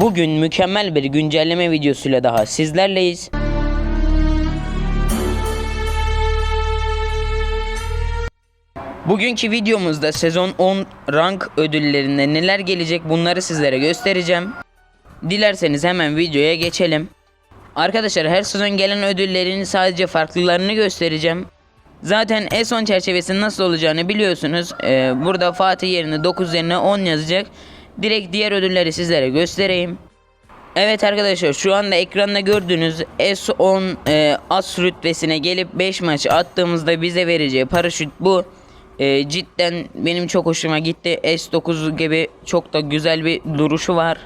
Bugün mükemmel bir güncelleme videosuyla daha sizlerleyiz. Bugünkü videomuzda sezon 10 rank ödüllerinde neler gelecek bunları sizlere göstereceğim. Dilerseniz hemen videoya geçelim. Arkadaşlar her sezon gelen ödüllerin sadece farklılarını göstereceğim. Zaten E10 çerçevesinin nasıl olacağını biliyorsunuz. Ee, burada Fatih yerine 9 yerine 10 yazacak. Direkt diğer ödülleri sizlere göstereyim. Evet arkadaşlar şu anda ekranda gördüğünüz S10 e, as rütbesine gelip 5 maç attığımızda bize vereceği paraşüt bu. E, cidden benim çok hoşuma gitti. S9 gibi çok da güzel bir duruşu var.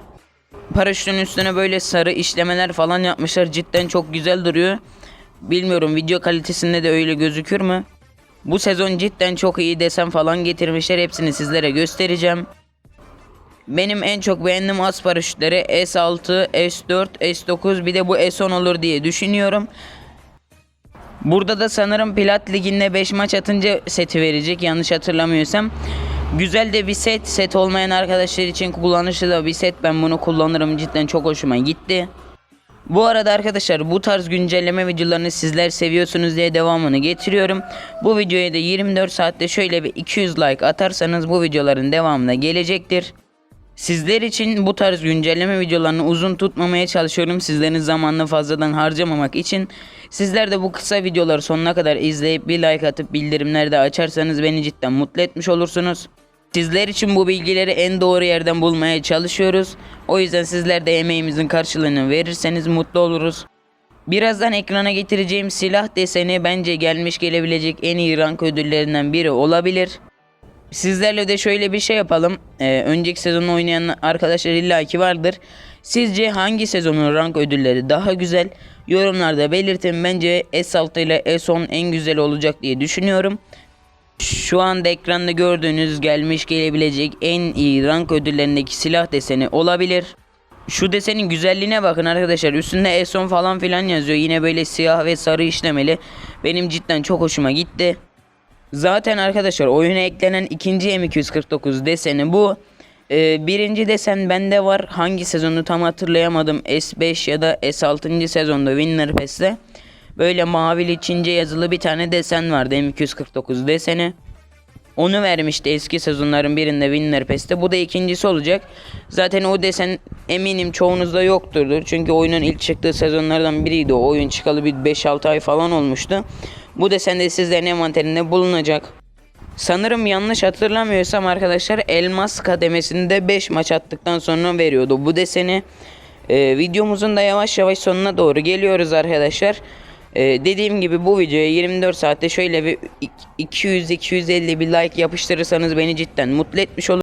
Paraşütün üstüne böyle sarı işlemeler falan yapmışlar. Cidden çok güzel duruyor. Bilmiyorum video kalitesinde de öyle gözükür mü? Bu sezon cidden çok iyi desen falan getirmişler. Hepsini sizlere göstereceğim. Benim en çok beğendiğim az paraşütleri S6, S4, S9 bir de bu S10 olur diye düşünüyorum. Burada da sanırım Plat Ligi'nde 5 maç atınca seti verecek yanlış hatırlamıyorsam. Güzel de bir set. Set olmayan arkadaşlar için kullanışlı da bir set. Ben bunu kullanırım. Cidden çok hoşuma gitti. Bu arada arkadaşlar bu tarz güncelleme videolarını sizler seviyorsunuz diye devamını getiriyorum. Bu videoya da 24 saatte şöyle bir 200 like atarsanız bu videoların devamına gelecektir. Sizler için bu tarz güncelleme videolarını uzun tutmamaya çalışıyorum. Sizlerin zamanını fazladan harcamamak için. Sizler de bu kısa videoları sonuna kadar izleyip bir like atıp bildirimleri de açarsanız beni cidden mutlu etmiş olursunuz. Sizler için bu bilgileri en doğru yerden bulmaya çalışıyoruz. O yüzden sizler de emeğimizin karşılığını verirseniz mutlu oluruz. Birazdan ekrana getireceğim silah deseni bence gelmiş gelebilecek en iyi rank ödüllerinden biri olabilir. Sizlerle de şöyle bir şey yapalım. Ee, önceki sezonu oynayan arkadaşlar illaki vardır. Sizce hangi sezonun rank ödülleri daha güzel? Yorumlarda belirtin. Bence S6 ile S10 en güzel olacak diye düşünüyorum. Şu anda ekranda gördüğünüz gelmiş gelebilecek en iyi rank ödüllerindeki silah deseni olabilir. Şu desenin güzelliğine bakın arkadaşlar. Üstünde S10 falan filan yazıyor. Yine böyle siyah ve sarı işlemeli. Benim cidden çok hoşuma gitti. Zaten arkadaşlar oyuna eklenen ikinci M249 deseni bu. Ee, birinci desen bende var. Hangi sezonu tam hatırlayamadım. S5 ya da S6. sezonda Winner Pass'te. Böyle mavili Çince yazılı bir tane desen vardı M249 deseni. Onu vermişti eski sezonların birinde Winner Pass'te. Bu da ikincisi olacak. Zaten o desen eminim çoğunuzda yokturdur. Çünkü oyunun ilk çıktığı sezonlardan biriydi. O oyun çıkalı bir 5-6 ay falan olmuştu. Bu desen de sizlerin envanterinde bulunacak. Sanırım yanlış hatırlamıyorsam arkadaşlar elmas kademesinde 5 maç attıktan sonra veriyordu bu deseni. Ee, videomuzun da yavaş yavaş sonuna doğru geliyoruz arkadaşlar. Ee, dediğim gibi bu videoya 24 saatte şöyle bir 200-250 bir like yapıştırırsanız beni cidden mutlu etmiş olur.